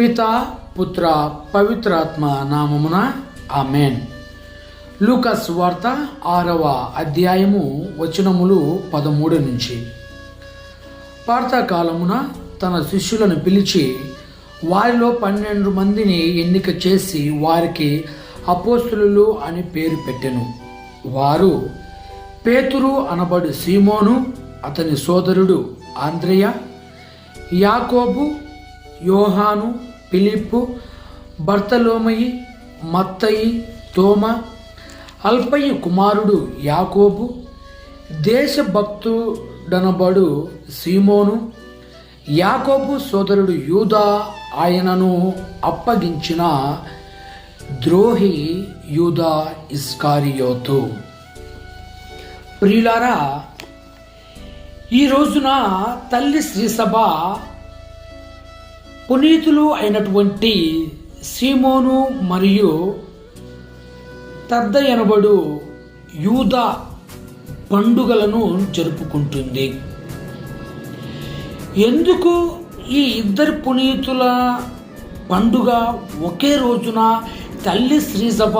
పిత పుత్ర పవిత్రాత్మ నామమున ఆమెన్. లూకస్ వార్త ఆరవ అధ్యాయము వచనములు పదమూడు నుంచి. పార్తాకాలమున తన శిష్యులను పిలిచి వారిలో పన్నెండు మందిని ఎన్నిక చేసి వారికి అపోస్తులు అని పేరు పెట్టెను. వారు పేతురు అనబడు సీమోను అతని సోదరుడు ఆంద్రయ యాకోబు యోహాను పిలిప్పు బర్తలోమయి మత్తయి తోమ అల్పయ్య కుమారుడు యాకోబు దేశభక్తుడనబడు సీమోను యాకోబు సోదరుడు యూదా ఆయనను అప్పగించిన ద్రోహి యూదా ఇస్కారియోతు. ప్రియులారా ఈ రోజున తల్లి శ్రీసభ పునీతులు అయినటువంటి సీమోను మరియు తద్ద ఎనబడు యూద పండుగలను జరుపుకుంటుంది. ఎందుకు ఈ ఇద్దరు పునీతుల పండుగ ఒకే రోజున తల్లి శ్రీసభ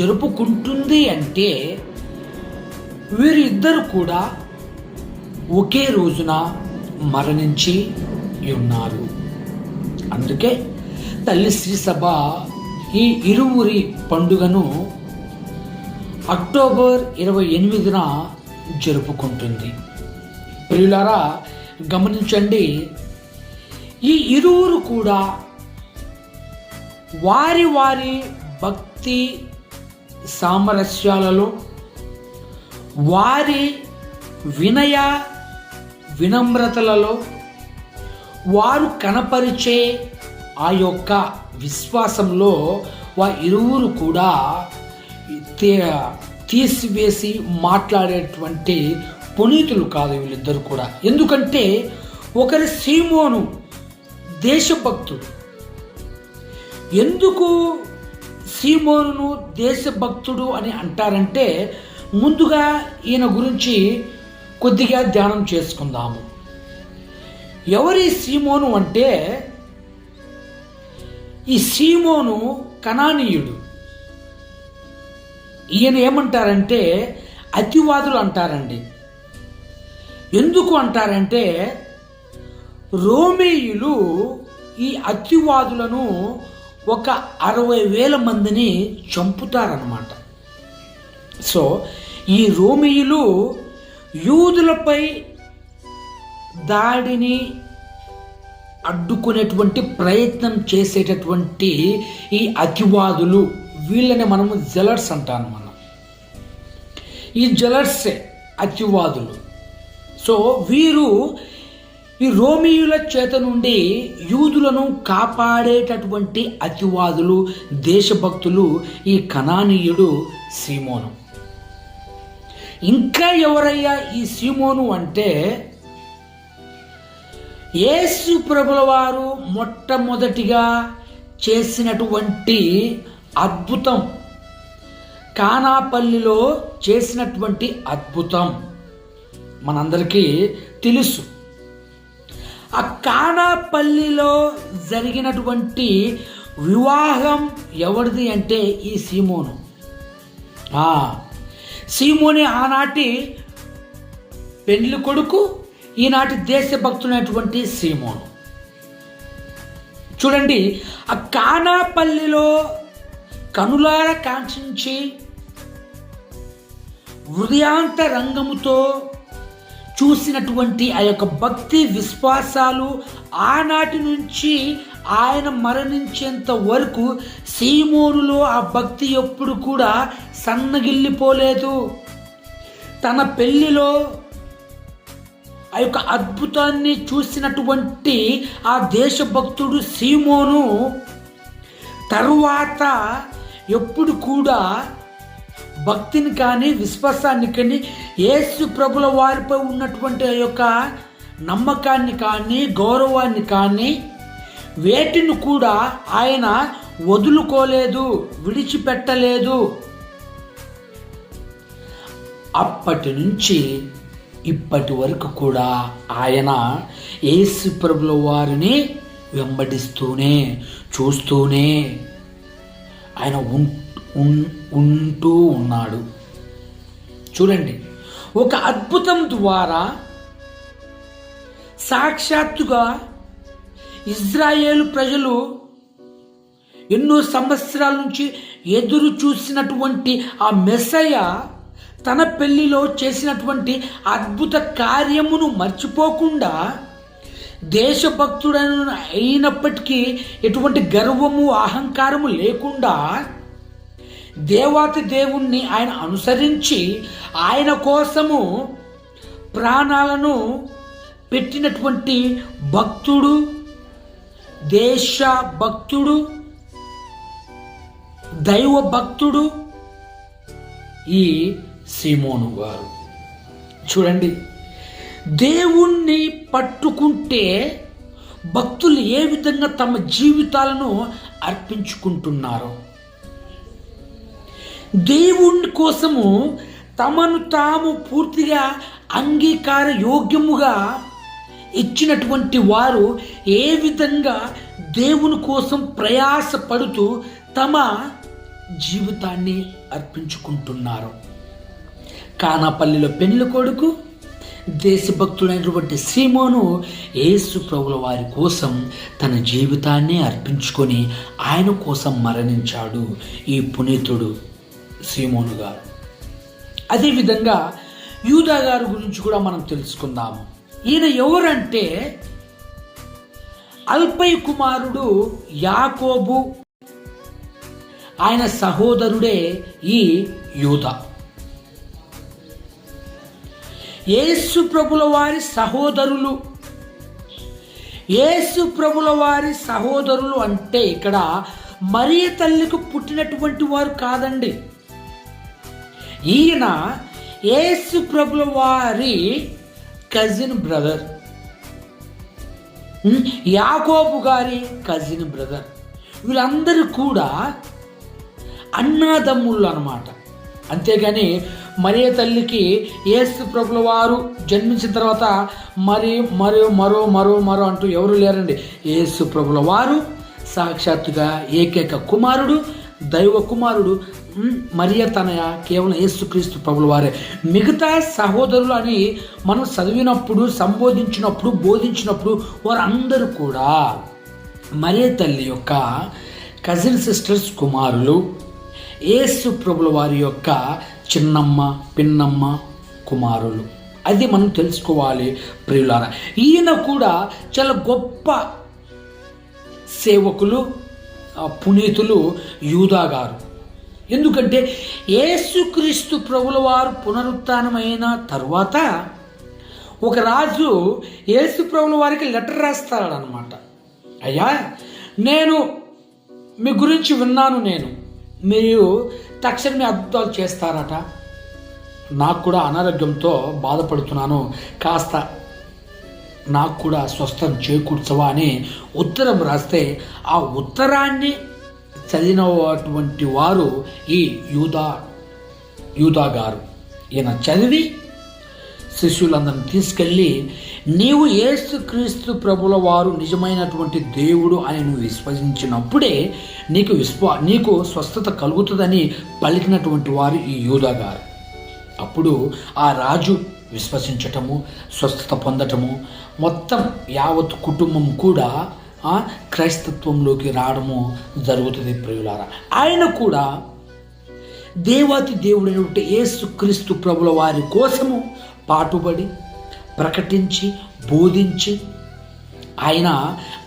జరుపుకుంటుంది అంటే వీరిద్దరు కూడా ఒకే రోజున మరణించి ఉన్నారు. అందుకే తల్లి శ్రీ సభ ఈ ఇరువురి పండుగను అక్టోబర్ ఇరవై ఎనిమిదిన జరుపుకుంటుంది. ప్రియులారా గమనించండి ఈ ఇరువురు కూడా వారి వారి భక్తి సామరస్యాలలో వారి వినయ వినమ్రతలలో వారు కనపరిచే ఆ యొక్క విశ్వాసంలో వా ఇరువురు కూడా తీసివేసి మాట్లాడేటువంటి పునీతులు కాదు వీళ్ళిద్దరు కూడా. ఎందుకంటే ఒకరి సీమోను దేశభక్తుడు. ఎందుకు సీమోనును దేశభక్తుడు అని అంటారంటే ముందుగా ఈయన గురించి కొద్దిగా ధ్యానం చేసుకుందాము. ఎవరి సీమోను అంటే ఈ సీమోను కణానీయుడు ఈయన ఏమంటారంటే అతివాదులు అంటారండి. ఎందుకు అంటారంటే రోమేయులు ఈ అతివాదులను ఒక అరవై వేల మందిని చంపుతారన్నమాట. సో ఈ రోమియులు యూదులపై దాడిని అడ్డుకునేటువంటి ప్రయత్నం చేసేటటువంటి ఈ అతివాదులు వీళ్ళని మనము జలర్స్ అంటాను మనం. ఈ జలర్సే అతివాదులు. సో వీరు ఈ రోమియుల చేత నుండి యూదులను కాపాడేటటువంటి అతివాదులు దేశభక్తులు ఈ కణానీయుడు సీమోను. ఇంకా ఎవరయ్యా ఈ సీమోను అంటే యేసు ప్రభుల వారు మొట్టమొదటిగా చేసినటువంటి అద్భుతం. కానాపల్లిలో చేసినటువంటి అద్భుతం మనందరికీ తెలుసు. ఆ కానాపల్లిలో జరిగినటువంటి వివాహం ఎవరిది అంటే ఈ సీమోను. సీమోని ఆనాటి పెండ్లి కొడుకు ఈనాటి దేశభక్తులైనటువంటి సీమోను. చూడండి ఆ కానాపల్లిలో కనులార కాంక్షించి హృదయాంత రంగముతో చూసినటువంటి ఆ యొక్క భక్తి విశ్వాసాలు ఆనాటి నుంచి ఆయన మరణించేంత వరకు సీమోనులో ఆ భక్తి ఎప్పుడు కూడా సన్నగిల్లిపోలేదు. తన పెళ్ళిలో ఆ యొక్క అద్భుతాన్ని చూసినటువంటి ఆ దేశభక్తుడు సీమోను తరువాత ఎప్పుడు కూడా భక్తిని కానీ విశ్వాసాన్ని కానీ యేసు ప్రభుల వారిపై ఉన్నటువంటి ఆ యొక్క నమ్మకాన్ని కానీ గౌరవాన్ని కానీ వేటిని కూడా ఆయన వదులుకోలేదు విడిచిపెట్టలేదు. అప్పటి నుంచి ఇప్పటి వరకు కూడా ఆయన యేసు ప్రభుల వారిని వెంబడిస్తూనే చూస్తూనే ఆయన ఉం ఉంటూ ఉన్నాడు. చూడండి ఒక అద్భుతం ద్వారా సాక్షాత్తుగా ఇజ్రాయేల్ ప్రజలు ఎన్నో సంవత్సరాల నుంచి ఎదురు చూసినటువంటి ఆ మెస్సయ్య తన పెళ్ళిలో చేసినటువంటి అద్భుత కార్యమును మర్చిపోకుండా దేశభక్తుడను అయినప్పటికీ ఎటువంటి గర్వము అహంకారము లేకుండా దేవాతి దేవుణ్ణి ఆయన అనుసరించి ఆయన కోసము ప్రాణాలను పెట్టినటువంటి భక్తుడు దేశ భక్తుడు దైవ భక్తుడు ఈ సీమోను గారు. చూడండి దేవుణ్ణి పట్టుకుంటే భక్తులు ఏ విధంగా తమ జీవితాలను అర్పించుకుంటున్నారో దేవుని కోసము తమను తాము పూర్తిగా అంగీకార యోగ్యముగా ఇచ్చినటువంటి వారు ఏ విధంగా దేవుని కోసం ప్రయాసపడుతూ తమ జీవితాన్ని అర్పించుకుంటున్నారు. కానాపల్లిలో పెళ్ళి కొడుకు దేశభక్తుడైనటువంటి శ్రీమోను యేసు ప్రభుల వారి కోసం తన జీవితాన్ని అర్పించుకొని ఆయన కోసం మరణించాడు ఈ పునీతుడు శ్రీమోను గారు. అదేవిధంగా యూదా గారి గురించి కూడా మనం తెలుసుకుందాము. ఈయన ఎవరంటే అల్పై కుమారుడు యాకోబు. ఆయన సహోదరుడే ఈ యూదా. యేసు ప్రభుల వారి సహోదరులు. యేసు ప్రభుల వారి సహోదరులు అంటే ఇక్కడ మరియ తల్లికి పుట్టినటువంటి వారు కాదండి. ఈయన యేసు ప్రభుల వారి కజిన్ బ్రదర్ యాకోబు గారి కజిన్ బ్రదర్ వీళ్ళందరూ కూడా అన్నాదమ్ముళ్ళు అనమాట అంతేగాని మరియ తల్లికి ఏసు ప్రభుల వారు జన్మించిన తర్వాత మరి మరో మరో మరో మరో అంటూ ఎవరు లేరండి. ఏసు ప్రభుల వారు సాక్షాత్తుగా ఏకైక కుమారుడు దైవ కుమారుడు మరియ తనయ కేవలం యేసుక్రీస్తు ప్రభుల వారే. మిగతా సహోదరులు అని మనం చదివినప్పుడు సంబోధించినప్పుడు బోధించినప్పుడు వారందరూ కూడా మరియ తల్లి యొక్క కజిన్ సిస్టర్స్ కుమారులు యేసు ప్రభుల వారి యొక్క చిన్నమ్మ పిన్నమ్మ కుమారులు. అది మనం తెలుసుకోవాలి ప్రియులారా. ఈయన కూడా చాలా గొప్ప సేవకులు పునీతులు యూదా గారు ఎందుకంటే యేసుక్రీస్తు ప్రభుల వారు పునరుత్నమైన తర్వాత ఒక రాజు యేసు ప్రభుల వారికి లెటర్ రాస్తాడనమాట అయ్యా నేను మీ గురించి విన్నాను నేను. మీరు తక్షణమే అద్భుతాలు చేస్తారట. నాకు కూడా అనారోగ్యంతో బాధపడుతున్నాను. కాస్త నాకు కూడా స్వస్థం చేకూర్చవా అని ఉత్తరం రాస్తే ఆ ఉత్తరాన్ని చదివినటువంటి వారు ఈ యూదా యూదా గారు. ఈయన చదివి శిష్యులందరిని తీసుకెళ్ళి నీవు ఏసుక్రీస్తు ప్రభుల వారు నిజమైనటువంటి దేవుడు అని నువ్వు విశ్వసించినప్పుడే నీకు విశ్వ నీకు స్వస్థత కలుగుతుందని పలికినటువంటి వారు ఈ యూదా గారు. అప్పుడు ఆ రాజు విశ్వసించటము స్వస్థత పొందటము మొత్తం యావత్ కుటుంబం కూడా ఆ, క్రైస్తత్వంలోకి రావడము జరుగుతుంది ప్రియులారా. ఆయన కూడా దేవాతి దేవుడైనటువంటి యేసుక్రీస్తు ప్రభుల వారి కోసము పాటుబడి ప్రకటించి బోధించి ఆయన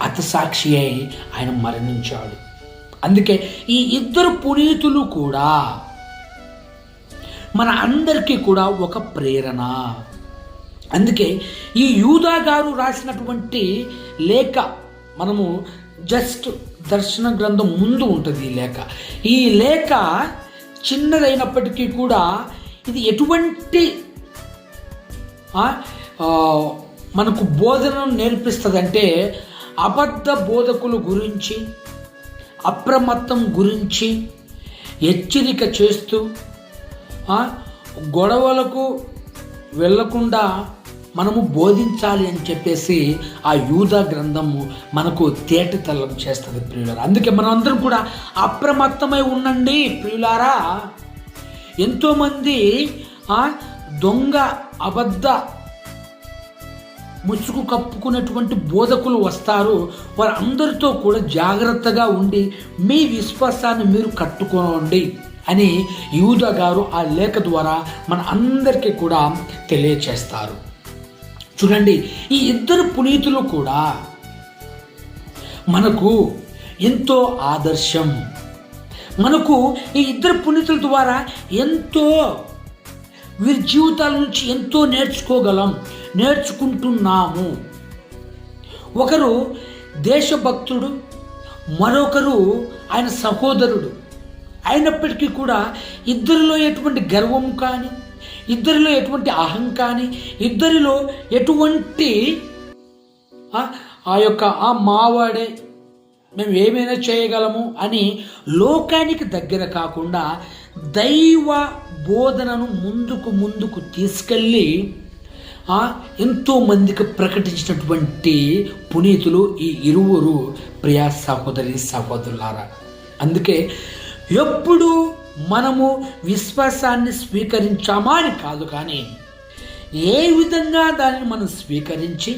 అతసాక్షి అయి ఆయన మరణించాడు. అందుకే ఈ ఇద్దరు పునీతులు కూడా మన అందరికీ కూడా ఒక ప్రేరణ. అందుకే ఈ యూదా గారు రాసినటువంటి లేఖ మనము జస్ట్ దర్శన గ్రంథం ముందు ఉంటుంది ఈ లేఖ. ఈ లేఖ చిన్నదైనప్పటికీ కూడా ఇది ఎటువంటి మనకు బోధనను నేర్పిస్తుందంటే అబద్ధ బోధకుల గురించి అప్రమత్తం గురించి హెచ్చరిక చేస్తూ గొడవలకు వెళ్ళకుండా మనము బోధించాలి అని చెప్పేసి ఆ యూదా గ్రంథము మనకు తేటతల్లం చేస్తుంది ప్రియులారా. అందుకే మనందరం కూడా అప్రమత్తమై ఉండండి ప్రియులారా. ఎంతోమంది దొంగ అబద్ధ ముసుగు కప్పుకున్నటువంటి బోధకులు వస్తారు. వారందరితో కూడా జాగ్రత్తగా ఉండి మీ విశ్వాసాన్ని మీరు కట్టుకోండి అని యూద గారు ఆ లేఖ ద్వారా మన అందరికీ కూడా తెలియచేస్తారు. చూడండి ఈ ఇద్దరు పునీతులు కూడా మనకు ఎంతో ఆదర్శం. మనకు ఈ ఇద్దరు పునీతుల ద్వారా ఎంతో వీరి జీవితాల నుంచి ఎంతో నేర్చుకోగలం నేర్చుకుంటున్నాము. ఒకరు దేశభక్తుడు మరొకరు ఆయన సహోదరుడు. అయినప్పటికీ కూడా ఇద్దరిలో ఎటువంటి గర్వం కానీ ఇద్దరిలో ఎటువంటి అహం కానీ ఇద్దరిలో ఎటువంటి ఆ- యొక్క ఆ మావాడే మేము ఏమైనా చేయగలము అని లోకానికి దగ్గర కాకుండా దైవ బోధనను ముందుకు ముందుకు తీసుకెళ్ళి ఎంతోమందికి ప్రకటించినటువంటి పునీతులు ఈ ఇరువురు ప్రియా సహోదరి సహోదరులారా. అందుకే ఎప్పుడు మనము విశ్వాసాన్ని స్వీకరించామా అని కాదు కానీ ఏ విధంగా దానిని మనం స్వీకరించి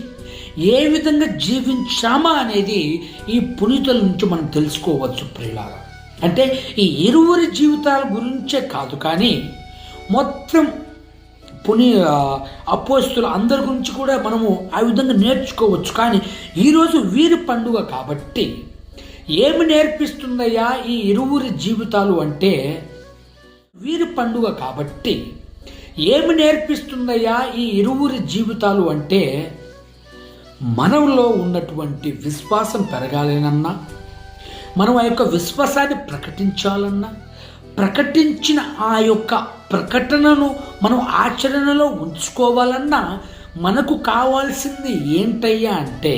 ఏ విధంగా జీవించామా అనేది ఈ పునీతుల నుంచి మనం తెలుసుకోవచ్చు ప్రియులారా. అంటే ఈ ఇరువురి జీవితాల గురించే కాదు కానీ మొత్తం పుని అపోస్తుల అందరి గురించి కూడా మనము ఆ విధంగా నేర్చుకోవచ్చు. కానీ ఈరోజు వీరి పండుగ కాబట్టి ఏమి నేర్పిస్తుందయ్యా ఈ ఇరువురి జీవితాలు అంటే వీరి పండుగ కాబట్టి ఏమి నేర్పిస్తుందయ్యా ఈ ఇరువురి జీవితాలు అంటే మనలో ఉన్నటువంటి విశ్వాసం పెరగాలేనన్నా మనం ఆ యొక్క విశ్వాసాన్ని ప్రకటించాలన్నా ప్రకటించిన ఆ యొక్క ప్రకటనను మనం ఆచరణలో ఉంచుకోవాలన్నా మనకు కావాల్సింది ఏంటయ్యా అంటే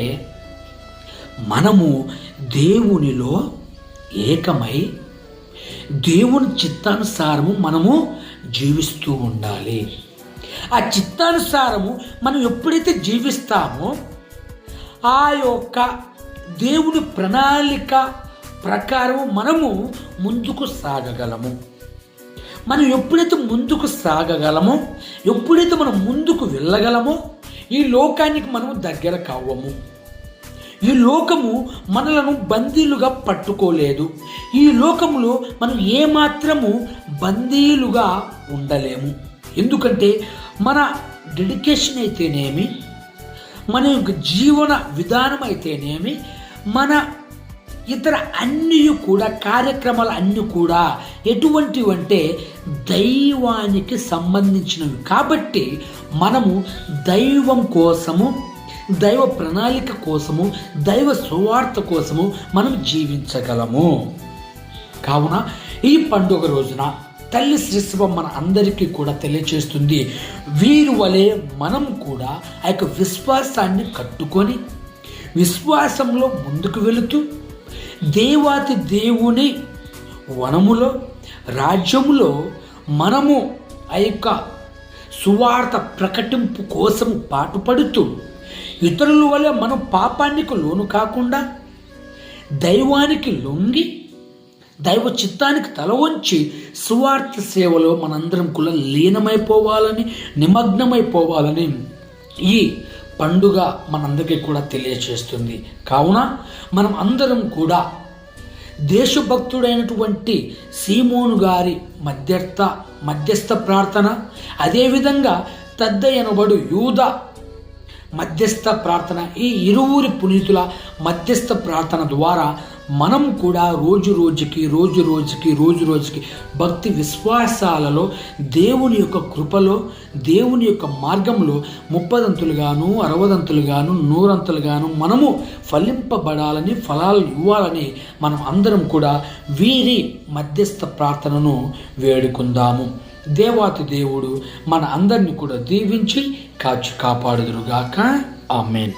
మనము దేవునిలో ఏకమై దేవుని చిత్తానుసారము మనము జీవిస్తూ ఉండాలి. ఆ చిత్తానుసారము మనం ఎప్పుడైతే జీవిస్తామో ఆ యొక్క దేవుని ప్రణాళిక ప్రకారం మనము ముందుకు సాగగలము. మనం ఎప్పుడైతే ముందుకు సాగగలమో ఎప్పుడైతే మనం ముందుకు వెళ్ళగలమో ఈ లోకానికి మనము దగ్గర కావము. ఈ లోకము మనలను బందీలుగా పట్టుకోలేదు. ఈ లోకములో మనం ఏమాత్రము బందీలుగా ఉండలేము. ఎందుకంటే మన డెడికేషన్ అయితేనేమి మన యొక్క జీవన విధానం అయితేనేమి మన ఇతర అన్నీ కూడా కార్యక్రమాలు అన్నీ కూడా ఎటువంటివి అంటే దైవానికి సంబంధించినవి. కాబట్టి మనము దైవం కోసము దైవ ప్రణాళిక కోసము దైవ సువార్త కోసము మనం జీవించగలము. కావున ఈ పండుగ రోజున తల్లి శ్రీశవ మన అందరికీ కూడా తెలియచేస్తుంది. వీరి వలె మనం కూడా ఆ యొక్క విశ్వాసాన్ని కట్టుకొని విశ్వాసంలో ముందుకు వెళుతూ దేవాతి దేవుని వనములో రాజ్యములో మనము ఆ యొక్క సువార్త ప్రకటింపు కోసం పాటుపడుతూ ఇతరుల వల్ల మనం పాపానికి లోను కాకుండా దైవానికి లొంగి దైవ చిత్తానికి తల వంచి సువార్త సేవలో మనందరం కూడా లీనమైపోవాలని నిమగ్నమైపోవాలని ఈ పండుగ మనందరికీ కూడా తెలియచేస్తుంది. కావున మనం అందరం కూడా దేశభక్తుడైనటువంటి సీమోను గారి మధ్యస్థ మధ్యస్థ ప్రార్థన అదేవిధంగా తద్దయనబడు యూద మధ్యస్థ ప్రార్థన ఈ ఇరువురి పునీతుల మధ్యస్థ ప్రార్థన ద్వారా మనం కూడా రోజు రోజుకి రోజు రోజుకి రోజు రోజుకి భక్తి విశ్వాసాలలో దేవుని యొక్క కృపలో దేవుని యొక్క మార్గంలో ముప్పదంతులుగాను అరవదంతులుగాను నూరంతులుగాను మనము ఫలింపబడాలని ఫలాలు ఇవ్వాలని మనం అందరం కూడా వీరి మధ్యస్థ ప్రార్థనను వేడుకుందాము. దేవాతి దేవుడు మన అందరిని కూడా దీవించి కాచి కాపాడుదురుగాక. ఆమెన్.